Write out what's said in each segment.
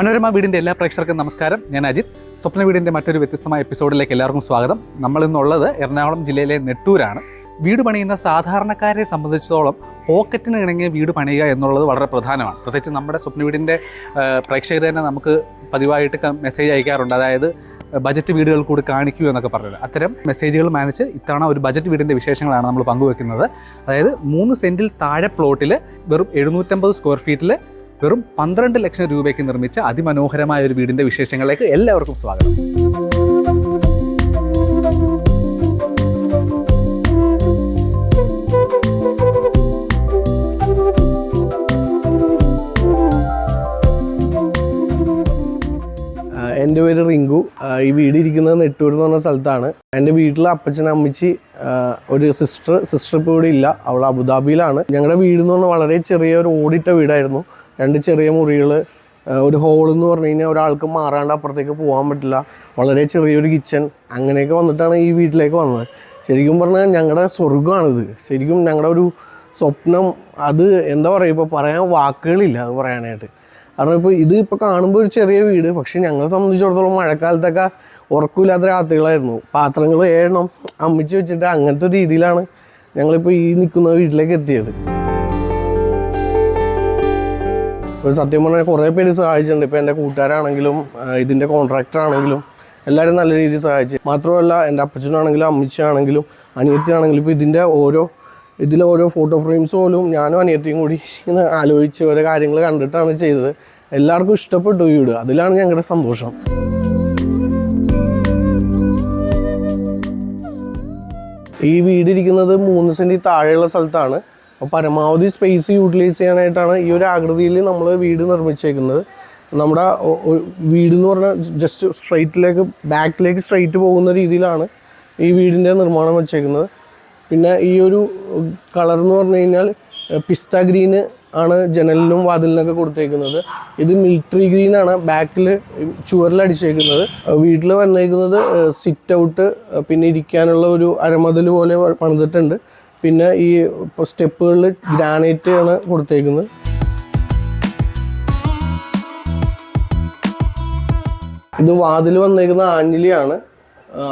മനോരമ വീടിന്റെ എല്ലാ പ്രേക്ഷകർക്കും നമസ്കാരം. ഞാൻ അജിത്. സ്വപ്ന വീടിന്റെ മറ്റൊരു വ്യത്യസ്തമായ എപ്പിസോഡിലേക്ക് എല്ലാവർക്കും സ്വാഗതം. നമ്മൾ ഇന്നുള്ളത് എറണാകുളം ജില്ലയിലെ നെട്ടൂരാണ്. വീട് പണിയുന്ന സാധാരണക്കാരെ സംബന്ധിച്ചിടത്തോളം പോക്കറ്റിന് ഇണങ്ങിയ വീട് പണിയുക എന്നുള്ളത് വളരെ പ്രധാനമാണ്. പ്രത്യേകിച്ച് നമ്മുടെ സ്വപ്ന വീടിന്റെ പ്രേക്ഷകർ തന്നെ നമുക്ക് പതിവായിട്ട് മെസ്സേജ് അയക്കാറുണ്ട്. അതായത് ബജറ്റ് വീടുകൾ കൂടി കാണിക്കൂ എന്നൊക്കെ പറഞ്ഞത്. അത്തരം മെസ്സേജുകൾ മാനിച്ച് ഇത്തവണ ഒരു ബജറ്റ് വീടിന്റെ വിശേഷങ്ങളാണ് നമ്മൾ പങ്കുവെക്കുന്നത്. അതായത് മൂന്ന് സെന്റിൽ താഴെ പ്ലോട്ടിൽ വെറും എഴുന്നൂറ്റമ്പത് സ്ക്വയർ ഫീറ്റിൽ വെറും പന്ത്രണ്ട് ലക്ഷം രൂപയ്ക്ക് നിർമ്മിച്ച അതിമനോഹരമായ ഒരു വീടിന്റെ വിശേഷങ്ങളിലേക്ക് എല്ലാവർക്കും സ്വാഗതം. എന്റെ പേര് റിങ്കു. ഈ വീട് ഇരിക്കുന്നത് നെട്ടൂർ എന്ന് പറഞ്ഞ സ്ഥലത്താണ്. എന്റെ വീട്ടിൽ അപ്പച്ചൻ അമ്മച്ചി ഒരു സിസ്റ്റർ സിസ്റ്റർ ഇപ്പോൾ ഇവിടെ ഇല്ല. അവൾ അബുദാബിയിലാണ്. ഞങ്ങളുടെ വീട് എന്ന് പറഞ്ഞാൽ വളരെ ചെറിയ ഒരു ഓടിട്ട വീടായിരുന്നു. രണ്ട് ചെറിയ മുറികൾ ഒരു ഹോൾ എന്ന് പറഞ്ഞു കഴിഞ്ഞാൽ ഒരാൾക്ക് മാറാണ്ട് അപ്പുറത്തേക്ക് പോകാൻ പറ്റില്ല. വളരെ ചെറിയൊരു കിച്ചൺ. അങ്ങനെയൊക്കെ വന്നിട്ടാണ് ഈ വീട്ടിലേക്ക് വന്നത്. ശരിക്കും പറഞ്ഞാൽ ഞങ്ങളുടെ സ്വർഗമാണിത് ശരിക്കും ഞങ്ങളുടെ ഒരു സ്വപ്നം. അത് എന്താ പറയുക ഇപ്പോൾ പറയാൻ വാക്കുകളില്ല അത് പറയാനായിട്ട്. കാരണം ഇപ്പോൾ ഇത് ഇപ്പോൾ കാണുമ്പോൾ ഒരു ചെറിയ വീട്. പക്ഷേ ഞങ്ങളെ സംബന്ധിച്ചിടത്തോളം മഴക്കാലത്തൊക്കെ ഉറക്കമില്ലാത്ത രാത്രികളായിരുന്നു. പാത്രങ്ങൾ ഏഴണം അമ്മിച്ച് വെച്ചിട്ട് അങ്ങനത്തെ ഒരു രീതിയിലാണ് ഞങ്ങളിപ്പോൾ ഈ നിൽക്കുന്ന വീട്ടിലേക്ക് എത്തിയത്. ഇപ്പോൾ സത്യം പറഞ്ഞാൽ കുറേ പേര് സഹായിച്ചിട്ടുണ്ട്. ഇപ്പോൾ എന്റെ കൂട്ടുകാരാണെങ്കിലും ഇതിന്റെ കോൺട്രാക്ടറാണെങ്കിലും എല്ലാവരും നല്ല രീതിയിൽ സഹായിച്ചു. മാത്രമല്ല എന്റെ അപ്പച്ചനാണെങ്കിലും അമ്മച്ചാണെങ്കിലും അനിയത്തിയാണെങ്കിലും ഇപ്പോൾ ഇതിന്റെ ഓരോ ഇതിലെ ഓരോ ഫോട്ടോ ഫ്രെയിംസ് പോലും ഞാനും അനിയത്തിയും കൂടി ഇങ്ങനെ ആലോചിച്ച് ഓരോ കാര്യങ്ങൾ കണ്ടിട്ടാണ് ചെയ്തത്. എല്ലാവർക്കും ഇഷ്ടപ്പെട്ടു വീട് അതിലാണ് ഞങ്ങളുടെ സന്തോഷം. ഈ വീടിരിക്കുന്നത് മൂന്ന് സെന്റി താഴെയുള്ള സ്ഥലത്താണ്. അപ്പോൾ പരമാവധി സ്പേസ് യൂട്ടിലൈസ് ചെയ്യാനായിട്ടാണ് ഈ ഒരു ആകൃതിയിൽ നമ്മൾ വീട് നിർമ്മിച്ചേക്കുന്നത്. നമ്മുടെ വീട് എന്ന് പറഞ്ഞാൽ ജസ്റ്റ് സ്ട്രൈറ്റിലേക്ക് ബാക്കിലേക്ക് സ്ട്രൈറ്റ് പോകുന്ന രീതിയിലാണ് ഈ വീടിന്റെ നിർമ്മാണം വെച്ചേക്കുന്നത്. പിന്നെ ഈ ഒരു കളർ എന്ന് പറഞ്ഞു കഴിഞ്ഞാൽ പിസ്ത ഗ്രീന് ആണ് ജനലിനും വാതിലിനൊക്കെ കൊടുത്തേക്കുന്നത്. ഇത് മിലിറ്ററി ഗ്രീനാണ് ബാക്കിൽ ചുവരിൽ അടിച്ചേക്കുന്നത്. വീട്ടിൽ വന്നേക്കുന്നത് സിറ്റ് ഔട്ട് പിന്നെ ഇരിക്കാനുള്ള ഒരു അരമതിൽ പോലെ പണിതിട്ടുണ്ട്. പിന്നെ ഈ സ്റ്റെപ്പുകളിൽ ഗ്രാനൈറ്റ് ആണ് കൊടുത്തേക്കുന്നത്. ഇത് വാതിൽ വന്നേക്കുന്ന ആഞ്ഞിലിയാണ്.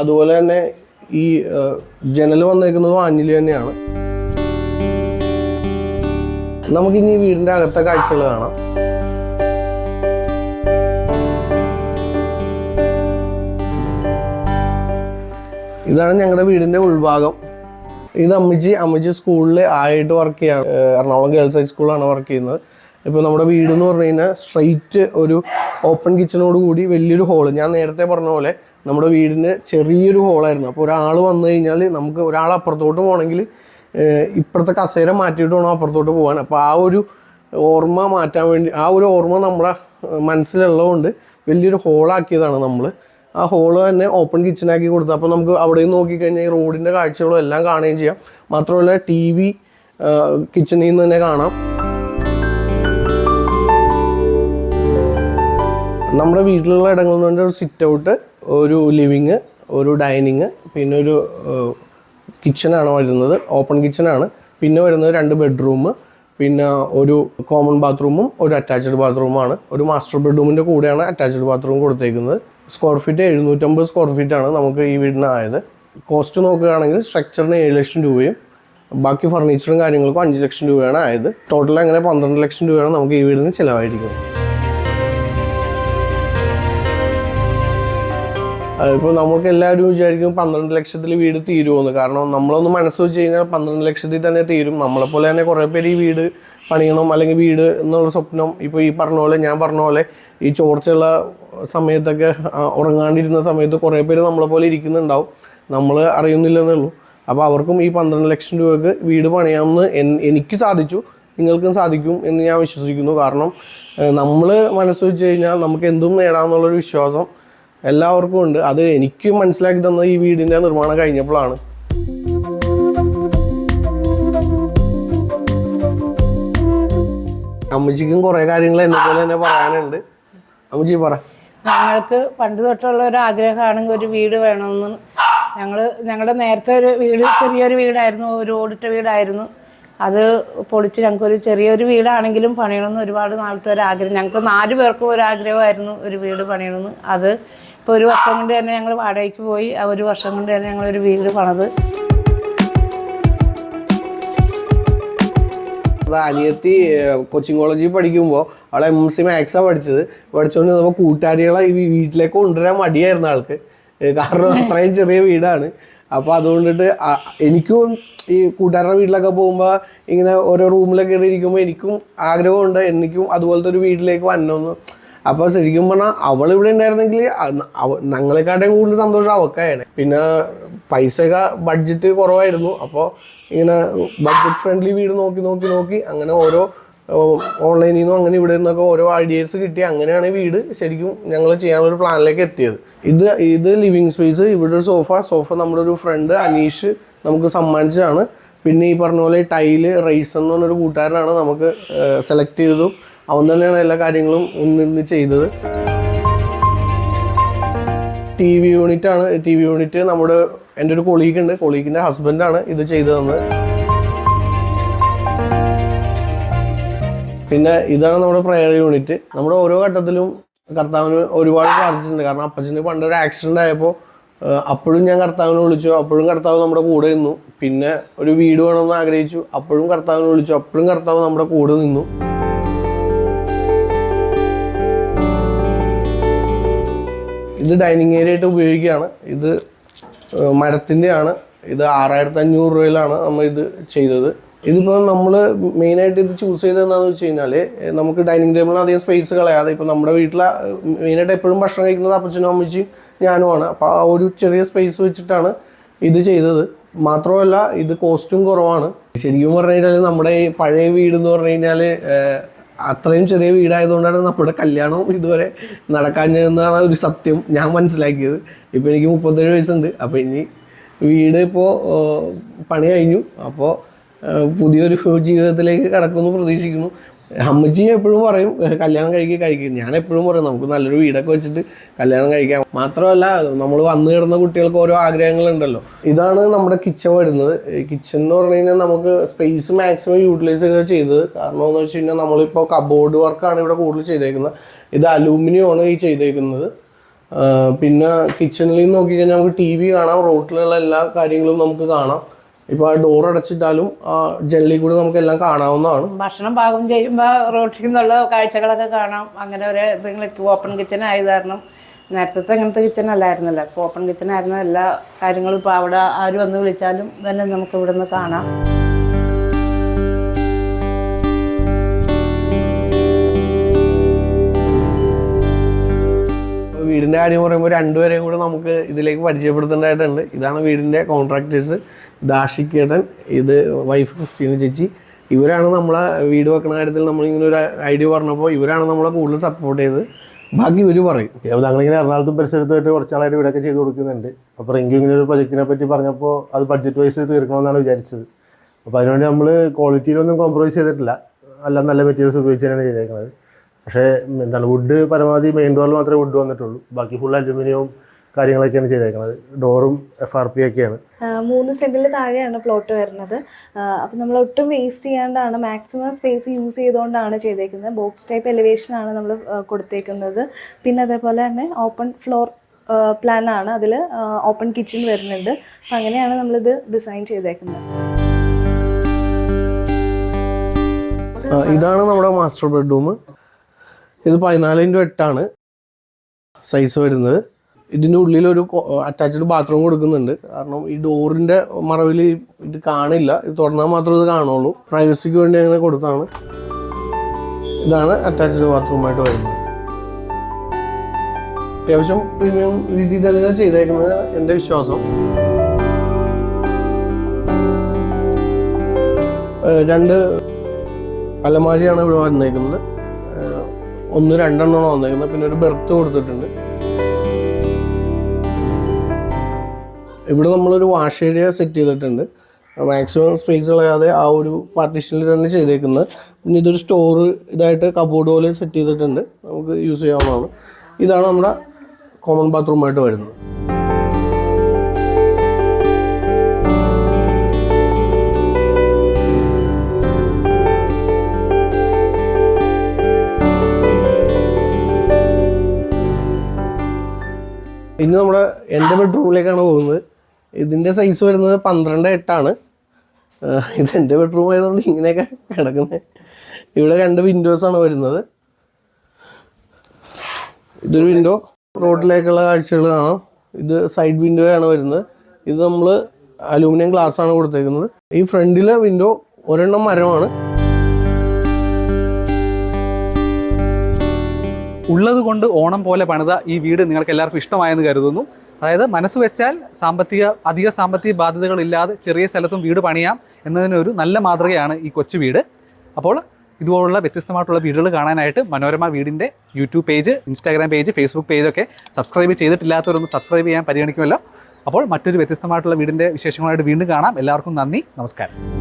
അതുപോലെ തന്നെ ഈ ജനൽ വന്നേക്കുന്നതും ആഞ്ഞിലി തന്നെയാണ്. നമുക്കിനി വീടിന്റെ അകത്തെ കാഴ്ചകൾ കാണാം. ഇതാണ് ഞങ്ങളുടെ വീടിന്റെ ഉൾഭാഗം. ഇത് അമ്മച്ചി അമ്മച്ചി സ്കൂളിൽ ആയിട്ട് വർക്ക് ചെയ്യാണ് എറണാകുളം ഗേൾസ് ഹൈ ഹൈസ്കൂളാണ് വർക്ക് ചെയ്യുന്നത്. ഇപ്പോൾ നമ്മുടെ വീട് എന്ന് പറഞ്ഞു കഴിഞ്ഞാൽ സ്ട്രെയിറ്റ് ഒരു ഓപ്പൺ കിച്ചണോട് കൂടി വലിയൊരു ഹോൾ ഞാൻ നേരത്തെ പറഞ്ഞ പോലെ നമ്മുടെ വീടിന് ചെറിയൊരു ഹോളായിരുന്നു അപ്പോൾ ഒരാൾ വന്നു കഴിഞ്ഞാൽ നമുക്ക് ഒരാൾ അപ്പുറത്തോട്ട് പോകണമെങ്കിൽ ഇപ്പുറത്തെ കസേര മാറ്റിയിട്ട് വേണം അപ്പുറത്തോട്ട് പോകാൻ. അപ്പോൾ ആ ഒരു ഓർമ്മ മാറ്റാൻ വേണ്ടി ആ ഒരു ഓർമ്മ നമ്മുടെ മനസ്സിലുള്ളതുകൊണ്ട് വലിയൊരു ഹോളാക്കിയതാണ് നമ്മൾ ആ ഹോൾ തന്നെ ഓപ്പൺ കിച്ചണാക്കി കൊടുത്തു. അപ്പോൾ നമുക്ക് അവിടെ നിന്ന് നോക്കിക്കഴിഞ്ഞാൽ ഈ റോഡിന്റെ കാഴ്ചകളും എല്ലാം കാണുകയും ചെയ്യാം. മാത്രമല്ല ടി വി കിച്ചണിൽ നിന്ന് തന്നെ കാണാം. നമ്മുടെ വീട്ടിലുള്ള ഇടങ്ങളിൽ നിന്ന് ഒരു സിറ്റ് ഔട്ട് ഒരു ലിവിങ് ഒരു ഡൈനിങ് പിന്നെ ഒരു കിച്ചണാണ് വരുന്നത്. ഓപ്പൺ കിച്ചണാണ് പിന്നെ വരുന്നത് രണ്ട് ബെഡ്റൂം പിന്നെ ഒരു കോമൺ ബാത്റൂമും ഒരു അറ്റാച്ച്ഡ് ബാത്റൂമാണ് ഒരു മാസ്റ്റർ ബെഡ്റൂമിന്റെ കൂടെയാണ് അറ്റാച്ച്ഡ് ബാത്റൂം കൊടുത്തേക്കുന്നത്. സ്ക്വയർ ഫീറ്റ് എഴുന്നൂറ്റമ്പത് സ്ക്വയർ ഫീറ്റ് ആണ് നമുക്ക് ഈ വീടിന് ആയത്. കോസ്റ്റ് നോക്കുകയാണെങ്കിൽ സ്ട്രക്ചറിന് ഏഴ് ലക്ഷം രൂപയും ബാക്കി ഫർണിച്ചറും കാര്യങ്ങൾക്കും അഞ്ച് ലക്ഷം രൂപയാണ് ആയത്. ടോട്ടൽ അങ്ങനെ പന്ത്രണ്ട് ലക്ഷം രൂപയാണ് നമുക്ക് ഈ വീടിന് ചിലവായിരിക്കുന്നത്. ഇപ്പോൾ നമുക്ക് എല്ലാവരും വിചാരിക്കും പന്ത്രണ്ട് ലക്ഷത്തിൽ വീട് തീരുമെന്ന് കാരണം നമ്മളൊന്ന് മനസ്സ് വെച്ച് കഴിഞ്ഞാൽ പന്ത്രണ്ട് ലക്ഷത്തിൽ തന്നെ തീരും. നമ്മളെപ്പോലെ തന്നെ കുറേ പേര് ഈ വീട് പണിയണം അല്ലെങ്കിൽ വീട് എന്നുള്ള സ്വപ്നം ഇപ്പോൾ ഈ പറഞ്ഞ പോലെ ഞാൻ പറഞ്ഞ പോലെ ഈ ചോർച്ചയുള്ള സമയത്തൊക്കെ ഉറങ്ങാണ്ടിരുന്ന സമയത്ത് കുറേ പേര് നമ്മളെപ്പോലെ ഇരിക്കുന്നുണ്ടാവും. നമ്മൾ അറിയുന്നില്ലെന്നേ ഉള്ളൂ. അപ്പോൾ അവർക്കും ഈ പന്ത്രണ്ട് ലക്ഷം രൂപയ്ക്ക് വീട് പണിയാമെന്ന് എനിക്ക് സാധിച്ചു. നിങ്ങൾക്കും സാധിക്കും എന്ന് ഞാൻ വിശ്വസിക്കുന്നു. കാരണം നമ്മൾ മനസ്സ് വെച്ച് കഴിഞ്ഞാൽ നമുക്ക് എന്തും നേടാമെന്നുള്ളൊരു വിശ്വാസം എല്ലാവർക്കും ഉണ്ട്. അത് എനിക്ക് മനസ്സിലാക്കി തന്നത് ഈ വീടിന്റെ നിർമ്മാണം കഴിഞ്ഞപ്പോഴാണ്. അമ്മച്ചിക്കും കുറേ കാര്യങ്ങൾ എന്നെ പോലെ തന്നെ പറയാനുണ്ട്. അമ്മച്ചി പറ. ഞങ്ങൾക്ക് പണ്ട് തൊട്ടുള്ള ഒരു ആഗ്രഹമാണെങ്കിൽ ഒരു വീട് വേണമെന്ന്. ഞങ്ങൾ ഞങ്ങളുടെ നേരത്തെ ഒരു വീട് ചെറിയൊരു വീടായിരുന്നു. ഒരു ഓടിട്ട വീടായിരുന്നു. അത് പൊളിച്ച് ഞങ്ങൾക്കൊരു ചെറിയൊരു വീടാണെങ്കിലും പണിയണമെന്ന് ഒരുപാട് നാളത്തെ ഒരു ആഗ്രഹം. ഞങ്ങൾക്ക് നാല് പേർക്കും ഒരു ആഗ്രഹമായിരുന്നു ഒരു വീട് പണിയണമെന്ന്. അത് ഇപ്പോൾ ഒരു വർഷം കൊണ്ട് തന്നെ ഞങ്ങൾ വാടകയ്ക്ക് പോയി ആ ഒരു വർഷം കൊണ്ട് തന്നെ ഞങ്ങളൊരു വീട് പണത്. അനിയത്തി കൊച്ചിങ് കോളേജിൽ പഠിക്കുമ്പോൾ അവളെ എം സി മാത്സാണ് പഠിച്ചത്. പഠിച്ചുകൊണ്ട് നമ്മൾ കൂട്ടുകാരികളെ ഈ വീട്ടിലേക്ക് കൊണ്ടുവരാൻ മടിയായിരുന്നു ആൾക്ക്. കാരണം അത്രയും ചെറിയ വീടാണ്. അപ്പോൾ അതുകൊണ്ടിട്ട് എനിക്കും ഈ കൂട്ടുകാരുടെ വീട്ടിലൊക്കെ പോകുമ്പോൾ ഇങ്ങനെ ഓരോ റൂമിലൊക്കെ ഇരിക്കുമ്പോൾ എനിക്കും ആഗ്രഹമുണ്ട്. എനിക്കും അതുപോലത്തെ ഒരു വീട്ടിലേക്ക് വരണമെന്ന്. അപ്പോൾ ശരിക്കും പറഞ്ഞാൽ അവൾ ഇവിടെ ഉണ്ടായിരുന്നെങ്കിൽ ഞങ്ങളെക്കാട്ടും കൂടുതൽ സന്തോഷം അവക്കായാണ്. പിന്നെ പൈസയൊക്കെ ബഡ്ജറ്റ് കുറവായിരുന്നു. അപ്പോൾ ഇങ്ങനെ ബഡ്ജറ്റ് ഫ്രണ്ട്ലി വീട് നോക്കി നോക്കി നോക്കി അങ്ങനെ ഓരോ ഓൺലൈനിൽ നിന്നും അങ്ങനെ ഇവിടെ നിന്നൊക്കെ ഓരോ ഐഡിയാസ് കിട്ടി. അങ്ങനെയാണ് വീട് ശരിക്കും ഞങ്ങൾ ചെയ്യാനുള്ള ഒരു പ്ലാനിലേക്ക് എത്തിയത്. ഇത് ഇത് ലിവിങ് സ്പേസ് ഇവിടെ ഒരു സോഫ സോഫ നമ്മുടെ ഒരു ഫ്രണ്ട് അനീഷ് നമുക്ക് സമ്മാനിച്ചതാണ്. പിന്നെ ഈ പറഞ്ഞ പോലെ ടൈൽ റൈസ് എന്ന് പറഞ്ഞൊരു കൂട്ടുകാരനാണ് നമുക്ക് സെലക്ട് ചെയ്തതും അവൻ തന്നെയാണ് എല്ലാ കാര്യങ്ങളും ഒന്നിന്ന് ചെയ്തത്. ടി വി യൂണിറ്റ് ആണ്. ടി വി യൂണിറ്റ് നമ്മുടെ എന്റെ ഒരു കൊളീഗ് ഉണ്ട്. കൊളീഗിന്റെ ഹസ്ബൻഡാണ് ഇത് ചെയ്തു തന്നത് പിന്നെ ഇതാണ് നമ്മുടെ പ്രയർ യൂണിറ്റ്. നമ്മുടെ ഓരോ ഘട്ടത്തിലും കർത്താവിന് ഒരുപാട് പ്രാർത്ഥിച്ചിട്ടുണ്ട്. കാരണം അപ്പച്ചന് പണ്ട് ഒരു ആക്സിഡന്റ് ആയപ്പോൾ അപ്പോഴും ഞാൻ കർത്താവിനെ വിളിച്ചു. അപ്പോഴും കർത്താവ് നമ്മുടെ കൂടെ നിന്നു. പിന്നെ ഒരു വീട് വേണമെന്ന് ആഗ്രഹിച്ചു. അപ്പോഴും കർത്താവിനെ വിളിച്ചു. അപ്പോഴും കർത്താവ് നമ്മുടെ കൂടെ നിന്നു. ഇത് ഡൈനിങ് ഏരിയ ആയിട്ട് ഉപയോഗിക്കുകയാണ്. ഇത് മരത്തിന്റെയാണ്. ഇത് ആറായിരത്തി അഞ്ഞൂറ് രൂപയിലാണ് നമ്മൾ ഇത് ചെയ്തത്. ഇതിപ്പോൾ നമ്മൾ മെയിനായിട്ട് ഇത് ചൂസ് ചെയ്തത് എന്താണെന്ന് വെച്ച് കഴിഞ്ഞാൽ നമുക്ക് ഡൈനിങ് ടേബിളിന് അധികം സ്പേസ് കളയാതെ ഇപ്പോൾ നമ്മുടെ വീട്ടിലെ മെയിനായിട്ട് എപ്പോഴും ഭക്ഷണം കഴിക്കുന്നത് അപ്പച്ചനും അമ്മച്ചിയും ഞാനുമാണ് അപ്പോൾ ആ ഒരു ചെറിയ സ്പേസ് വെച്ചിട്ടാണ് ഇത് ചെയ്തത്. മാത്രമല്ല ഇത് കോസ്റ്റും കുറവാണ്. ശരിക്കും പറഞ്ഞു കഴിഞ്ഞാൽ നമ്മുടെ ഈ പഴയ വീട് എന്ന് പറഞ്ഞു കഴിഞ്ഞാൽ അത്രയും ചെറിയ വീടായതുകൊണ്ടാണ് നമ്മുടെ കല്യാണവും ഇതുവരെ നടക്കാഞ്ഞതെന്നാണ് ഒരു സത്യം ഞാൻ മനസ്സിലാക്കിയത്. ഇപ്പോൾ എനിക്ക് മുപ്പത്തേഴ് വയസ്സുണ്ട്. അപ്പോൾ ഇനി വീട് ഇപ്പോൾ പണി കഴിഞ്ഞു. അപ്പോൾ പുതിയൊരു ജീവിതത്തിലേക്ക് കടക്കുമെന്ന് പ്രതീക്ഷിക്കുന്നു. അമ്മച്ചി എപ്പോഴും പറയും കല്യാണം കഴിക്കുക കഴിക്കും. ഞാൻ എപ്പോഴും പറയും നമുക്ക് നല്ലൊരു വീടൊക്കെ വെച്ചിട്ട് കല്യാണം കഴിക്കാം. മാത്രമല്ല നമ്മൾ വന്നു കിടന്ന കുട്ടികൾക്ക് ഓരോ ആഗ്രഹങ്ങളുണ്ടല്ലോ. ഇതാണ് നമ്മുടെ കിച്ചൺ വരുന്നത്. കിച്ചൺ എന്ന് പറഞ്ഞു കഴിഞ്ഞാൽ നമുക്ക് സ്പേസ് മാക്സിമം യൂട്ടിലൈസ് ചെയ്ത് ചെയ്തത്. കാരണം എന്ന് വെച്ച് കഴിഞ്ഞാൽ നമ്മളിപ്പോൾ കബോർഡ് വർക്കാണ് ഇവിടെ കൂടുതൽ ചെയ്തേക്കുന്നത്. ഇത് അലൂമിനിയം ആണ് ഈ ചെയ്തേക്കുന്നത്. പിന്നെ കിച്ചണിൽ നിന്ന് നോക്കിക്കഴിഞ്ഞാൽ നമുക്ക് ടി വി കാണാം. റോട്ടിലുള്ള എല്ലാ കാര്യങ്ങളും നമുക്ക് കാണാം. ഇപ്പോൾ ആ ഡോർ അടച്ചിട്ടാലും ആ ജനലിൽ കൂടി നമുക്ക് എല്ലാം കാണാവുന്നതാണ്. ഭക്ഷണം പാകം ചെയ്യുമ്പോൾ റോട്ടിൽ നിന്നുള്ള കാഴ്ചകളൊക്കെ കാണാം. അങ്ങനെ ഒരു എന്തെങ്കിലും ഓപ്പൺ കിച്ചൺ ആയത് കാരണം നേരത്തെ അങ്ങനത്തെ കിച്ചൺ അല്ലായിരുന്നല്ലോ. ഇപ്പോൾ ഓപ്പൺ കിച്ചൺ ആയിരുന്ന എല്ലാ കാര്യങ്ങളും ഇപ്പോൾ അവിടെ ആര് വന്ന് വിളിച്ചാലും തന്നെ നമുക്ക് ഇവിടെ നിന്ന് കാണാം. വീടിന്റെ കാര്യം പറയുമ്പോൾ രണ്ടുപേരെയും കൂടെ നമുക്ക് ഇതിലേക്ക് പരിചയപ്പെടുത്തേണ്ടതായിട്ടുണ്ട്. ഇതാണ് വീടിന്റെ കോൺട്രാക്ടേഴ്സ് ഇത് ആഷിക്കേട്ടൻ ഇത് വൈഫ് ക്രിസ്റ്റീന ചേച്ചി. ഇവരാണ് നമ്മളെ വീട് വെക്കുന്ന കാര്യത്തിൽ നമ്മളിങ്ങനെ ഒരു ഐഡിയ പറഞ്ഞപ്പോൾ ഇവരാണ് നമ്മളെ കൂടുതൽ സപ്പോർട്ട് ചെയ്തത്. ബാക്കി ഇവർ പറയും. ഞങ്ങളിങ്ങനെ എറണാകുളത്തും പരിസരത്തുമായിട്ട് കുറച്ച് നാളായിട്ട് വീടൊക്കെ ചെയ്ത് കൊടുക്കുന്നുണ്ട്. അപ്പോൾ റിങ്കു ഇങ്ങനെ ഒരു പ്രൊജക്റ്റിനെ പറ്റി പറഞ്ഞപ്പോൾ അത് ബഡ്ജറ്റ് വൈസ് തീർക്കണമെന്നാണ് വിചാരിച്ചത്. അപ്പോൾ അതിനുവേണ്ടി നമ്മൾ ക്വാളിറ്റിയിലൊന്നും കോംപ്രമൈസ് ചെയ്തിട്ടില്ല. എല്ലാം നല്ല മെറ്റീരിയൽസ് ഉപയോഗിച്ച് തന്നെയാണ് ചെയ്തേക്കുന്നത് പക്ഷേ എന്താണ് വുഡ് പരമാവധി മെയിൻ ഡോറിൽ മാത്രമേ വുഡ് വന്നിട്ടുള്ളൂ. ബാക്കി ഫുൾ അലുമിനിയവും കാര്യങ്ങളൊക്കെയാണ് ചെയ്തേക്കുന്നത് ഡോറും എഫ് ആർ പി ഒക്കെയാണ്. മൂന്ന് സെന്റിൽ താഴെയാണ് പ്ലോട്ട് വരുന്നത്. അപ്പം നമ്മൾ ഒട്ടും വേസ്റ്റ് ചെയ്യാണ്ടാണ് മാക്സിമം സ്പേസ് യൂസ് ചെയ്തുകൊണ്ടാണ് ചെയ്തേക്കുന്നത്. ബോക്സ് ടൈപ്പ് എലിവേഷൻ ആണ് നമ്മൾ കൊടുത്തേക്കുന്നത്. പിന്നെ അതേപോലെ തന്നെ ഓപ്പൺ ഫ്ലോർ പ്ലാൻ ആണ് അതിൽ ഓപ്പൺ കിച്ചൺ വരുന്നുണ്ട്. അപ്പം അങ്ങനെയാണ് നമ്മളിത് ഡിസൈൻ ചെയ്തേക്കുന്നത്. ഇതാണ് നമ്മുടെ മാസ്റ്റർ ബെഡ്റൂം ഇത് പതിനാല് ഇന്റു എട്ടാണ് സൈസ് വരുന്നത്. ഇതിന്റെ ഉള്ളിൽ ഒരു അറ്റാച്ച്ഡ് ബാത്റൂം കൊടുക്കുന്നുണ്ട്. കാരണം ഈ ഡോറിന്റെ മറവിൽ ഇത് കാണില്ല. ഇത് തുറന്നാൽ മാത്രമേ ഇത് കാണുള്ളൂ. പ്രൈവസിക്ക് വേണ്ടി അങ്ങനെ കൊടുത്താണ് ഇതാണ് അറ്റാച്ച്ഡ് ബാത്റൂമായിട്ട് വരുന്നത്. അത്യാവശ്യം പ്രീമിയം രീതിയിൽ തന്നെ ചെയ്തേക്കുന്നത് എന്റെ വിശ്വാസം. രണ്ട് അലമാരിയാണ് ഇവിടെ വന്നേക്കുന്നത്. ഒന്ന് രണ്ടെണ്ണമാണ് വന്നേക്കുന്നത്. പിന്നെ ഒരു ബെർത്ത് കൊടുത്തിട്ടുണ്ട്. ഇവിടെ നമ്മളൊരു വാഷ് ഏരിയ സെറ്റ് ചെയ്തിട്ടുണ്ട്. മാക്സിമം സ്പേസ് കളയാതെ ആ ഒരു പാർട്ടീഷനിൽ തന്നെ ചെയ്തേക്കുന്നത്. പിന്നെ ഇതൊരു സ്റ്റോർ ഇതായിട്ട് കബോർഡ് പോലെ സെറ്റ് ചെയ്തിട്ടുണ്ട്. നമുക്ക് യൂസ് ചെയ്യാവുന്നതാണ്. ഇതാണ് നമ്മുടെ കോമൺ ബാത്റൂമായിട്ട് വരുന്നത്. ഇനി നമ്മുടെ എന്റെ ബെഡ്റൂമിലേക്കാണ് പോകുന്നത്. ഇതിന്റെ സൈസ് വരുന്നത് പന്ത്രണ്ട് എട്ടാണ്. ഇത് എന്റെ ബെഡ്റൂം ആയതുകൊണ്ട് ഇങ്ങനെയൊക്കെ കിടക്കുന്നത് ഇവിടെ രണ്ട് വിൻഡോസാണ് വരുന്നത്. ഇതൊരു വിൻഡോ റോഡിലേക്കുള്ള കാഴ്ചകൾ കാണാം. ഇത് സൈഡ് വിൻഡോ ആണ് വരുന്നത്. ഇത് നമ്മൾ അലൂമിനിയം ഗ്ലാസ് ആണ് കൊടുത്തേക്കുന്നത്. ഈ ഫ്രണ്ടിലെ വിൻഡോ ഒരെണ്ണം മരമാണ്. ഉള്ളത് കൊണ്ട് ഓണം പോലെ പണിത ഈ വീട് നിങ്ങൾക്ക് എല്ലാവർക്കും ഇഷ്ടമായെന്ന് കരുതുന്നു. അതായത് മനസ്സ് വെച്ചാൽ സാമ്പത്തിക അധിക സാമ്പത്തിക ബാധ്യതകളില്ലാതെ ചെറിയ സ്ഥലത്തും വീട് പണിയാം എന്നതിനൊരു നല്ല മാതൃകയാണ് ഈ കൊച്ചു വീട്. അപ്പോൾ ഇതുപോലുള്ള വ്യത്യസ്തമായിട്ടുള്ള വീടുകൾ കാണാനായിട്ട് മനോരമ വീടിന്റെ YouTube page Instagram page Facebook പേജൊക്കെ subscribe ചെയ്തിട്ടില്ലാത്തവരൊന്ന് സബ്സ്ക്രൈബ് ചെയ്യാൻ പരിഗണിക്കുമല്ലോ. അപ്പോൾ മറ്റൊരു വ്യത്യസ്തമായിട്ടുള്ള വീടിന്റെ വിശേഷങ്ങളായിട്ട് വീണ്ടും കാണാം. എല്ലാവർക്കും നന്ദി. നമസ്കാരം.